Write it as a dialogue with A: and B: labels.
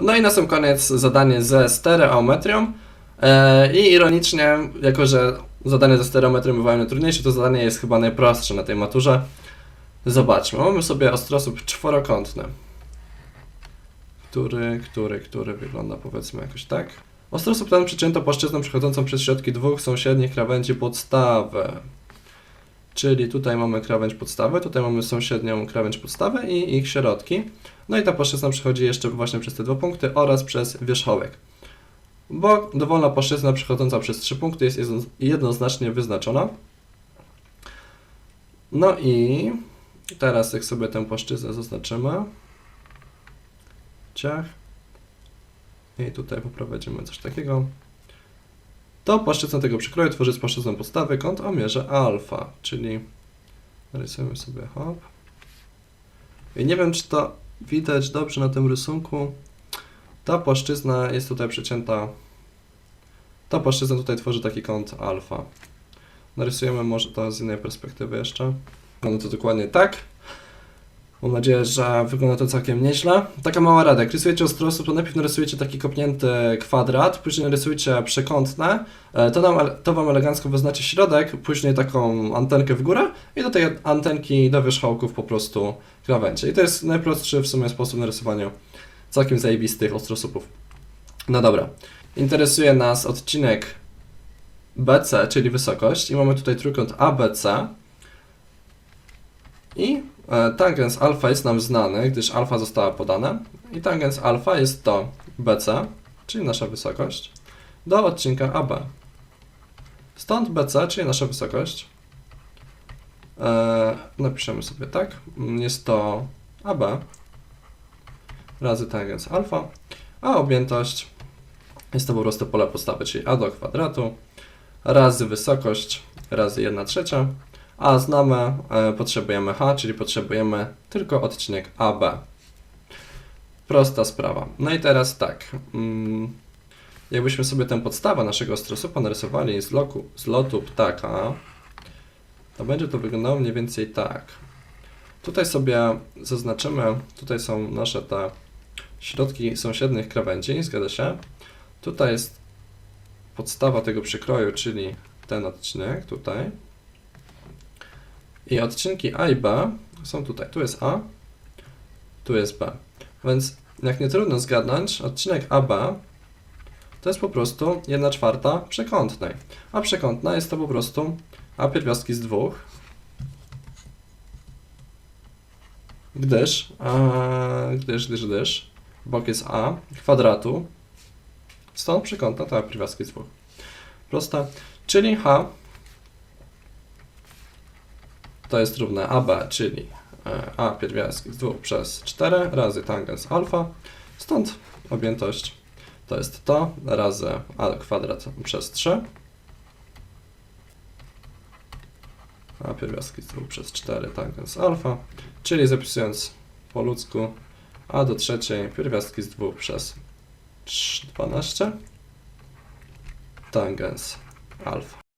A: No i na sam koniec zadanie ze stereometrią. E, I ironicznie, jako że zadanie ze stereometrią bywają najtrudniejsze, to zadanie jest chyba najprostsze na tej maturze. Zobaczmy, mamy sobie ostrosłup czworokątny, który, który, który wygląda powiedzmy jakoś tak. Ostrosłup ten przecięto płaszczyzną przechodzącą przez środki dwóch sąsiednich krawędzi podstawy. Czyli tutaj mamy krawędź podstawy, tutaj mamy sąsiednią krawędź podstawy i ich środki. No i ta płaszczyzna przechodzi jeszcze właśnie przez te dwa punkty oraz przez wierzchołek. Bo dowolna płaszczyzna przechodząca przez trzy punkty jest jedno- jednoznacznie wyznaczona. No i teraz jak sobie tę płaszczyznę zaznaczymy. Ciach. I tutaj poprowadzimy coś takiego. To płaszczyzna tego przykroju tworzy z płaszczyzną podstawy kąt o mierze alfa, czyli narysujemy sobie hop. I nie wiem, czy to widać dobrze na tym rysunku. Ta płaszczyzna jest tutaj przecięta. Ta płaszczyzna tutaj tworzy taki kąt alfa. Narysujemy może to z innej perspektywy jeszcze. Wygląda to dokładnie tak. Mam nadzieję, że wygląda to całkiem nieźle. Taka mała rada, jak rysujecie ostrosłup, to najpierw narysujecie taki kopnięty kwadrat, później narysujcie przekątne, e, to, nam, to Wam elegancko wyznaczy środek, później taką antenkę w górę i do tej antenki, do wierzchołków po prostu krawędzie. I to jest najprostszy w sumie sposób narysowania całkiem zajebistych ostrosupów. No dobra, interesuje nas odcinek BC, czyli wysokość i mamy tutaj trójkąt ABC i e, tangens alfa jest nam znany, gdyż alfa została podana. I tangens alfa jest to BC, czyli nasza wysokość, do odcinka AB. Stąd BC, czyli nasza wysokość, e, napiszemy sobie tak, mm, jest to AB razy tangens alfa, a objętość jest to po prostu pole podstawy, czyli a do kwadratu razy wysokość razy 1 trzecia, a znamy, e, potrzebujemy h, czyli potrzebujemy tylko odcinek AB. Prosta sprawa. No i teraz tak, mm, jakbyśmy sobie tę podstawę naszego ostrosupa narysowali z, loku, z lotu ptaka, to będzie to wyglądało mniej więcej tak. Tutaj sobie zaznaczymy, tutaj są nasze te środki sąsiednich krawędzi, zgadza się. Tutaj jest podstawa tego przykroju, czyli ten odcinek tutaj. I odcinki A i B są tutaj. Tu jest A, tu jest B. Więc jak nie trudno zgadnąć, odcinek AB to jest po prostu 1 czwarta przekątnej. A przekątna jest to po prostu A pierwiastki z dwóch. Gdyż, a, gdyż, gdyż, gdyż, bok jest A, kwadratu, stąd przekątna to A pierwiastki z dwóch. Prosta, czyli H to jest równe AB, czyli e, A pierwiastki z 2 przez 4 razy tangens alfa. Stąd objętość to jest to razy A kwadrat przez 3. A pierwiastki z 2 przez 4 tangens alfa. Czyli zapisując po ludzku A do trzeciej pierwiastki z 2 przez 12 tangens alfa.